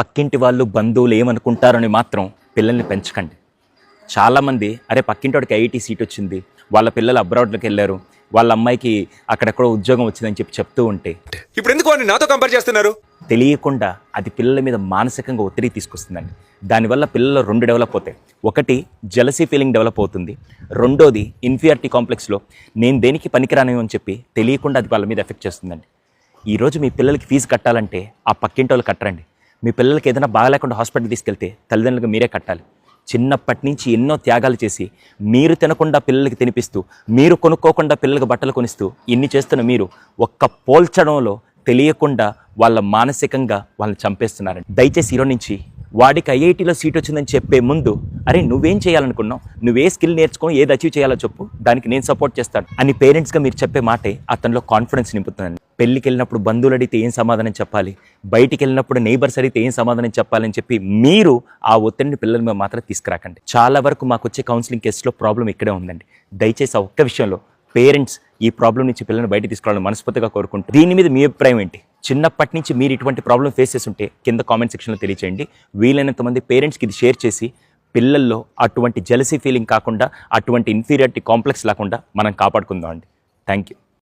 పక్కింటి వాళ్ళు బంధువులు ఏమనుకుంటారని మాత్రం పిల్లల్ని పెంచకండి. చాలామంది అరే పక్కింటోడికి ఐఐటి సీట్ వచ్చింది వాళ్ళ పిల్లలు అబ్రాడ్లోకి వెళ్ళారు వాళ్ళ అమ్మాయికి అక్కడెక్కడో ఉద్యోగం వచ్చిందని చెప్పి చెప్తూ ఉంటే ఇప్పుడు ఎందుకు వాడిని నాతో కంపేర్ చేస్తున్నారు? తెలియకుండా అది పిల్లల మీద మానసికంగా ఒత్తిడి తీసుకొస్తుందండి. దానివల్ల పిల్లలు రెండు డెవలప్ అవుతాయి. ఒకటి జలసీ ఫీలింగ్ డెవలప్ అవుతుంది. రెండోది ఇన్ఫియారిటీ కాంప్లెక్స్లో నేను దేనికి పనికిరాను అని చెప్పి తెలియకుండా అది వాళ్ళ మీద ఎఫెక్ట్ చేస్తుందండి. ఈరోజు మీ పిల్లలకి ఫీజు కట్టాలంటే ఆ పక్కింటి వాళ్ళు కట్టరండి. మీ పిల్లలకి ఏదైనా బాగాలేకుండా హాస్పిటల్ తీసుకెళ్తే తల్లిదండ్రులకు మీరే కట్టాలి. చిన్నప్పటి నుంచి ఎన్నో త్యాగాలు చేసి మీరు తినకుండా పిల్లలకి తినిపిస్తూ మీరు కొనుక్కోకుండా పిల్లలకు బట్టలు కొనిస్తూ ఇన్ని చేస్తున్న మీరు ఒక్క పోల్చడంలో తెలియకుండా వాళ్ళ మానసికంగా వాళ్ళని చంపేస్తున్నారండి. దయచేసి ఈరోజు నుంచి వాడికి ఐఐటీలో సీట్ వచ్చిందని చెప్పే ముందు అరే నువ్వేం చేయాలనుకున్నావు? నువ్వే స్కిల్ నేర్చుకుని ఏది అచీవ్ చేయాలో చెప్పు. దానికి నేను సపోర్ట్ చేస్తాను. అని పేరెంట్స్గా మీరు చెప్పే మాటే అతనిలో కాన్ఫిడెన్స్ నింపుతుందండి. పెళ్ళికి వెళ్ళినప్పుడు బంధువులు అడిగితే ఏం సమాధానం చెప్పాలి? బయటికి వెళ్ళినప్పుడు నైబర్స్ అడిగితే ఏం సమాధానం చెప్పాలని చెప్పి మీరు ఆ ఒత్తిడిని పిల్లల మీద మాత్రం తీసుకురాకండి. చాలా వరకు మాకు వచ్చే కౌన్సిలింగ్ కేసులో ప్రాబ్లం ఇక్కడే ఉందండి. దయచేసి ఆ ఒక్క విషయంలో పేరెంట్స్ ఈ ప్రాబ్లం నుంచి పిల్లల్ని బయట తీసుకురావాలని మనస్ఫూర్తిగా కోరుకుంటారు దీని మీద మీ అభిప్రాయం ఏంటి? చిన్నప్పటి నుంచి మీరు ఇటువంటి ప్రాబ్లం ఫేస్ చేసి ఉంటే కింద కామెంట్ సెక్షన్లో తెలియచేయండి. వీలైనంత మంది పేరెంట్స్కి ఇది షేర్ చేసి పిల్లల్లో అటువంటి జెలసీ ఫీలింగ్ కాకుండా అటువంటి ఇన్ఫీరియారిటీ కాంప్లెక్స్ లేకుండా మనం కాపాడుకుందాం అండి. Thank you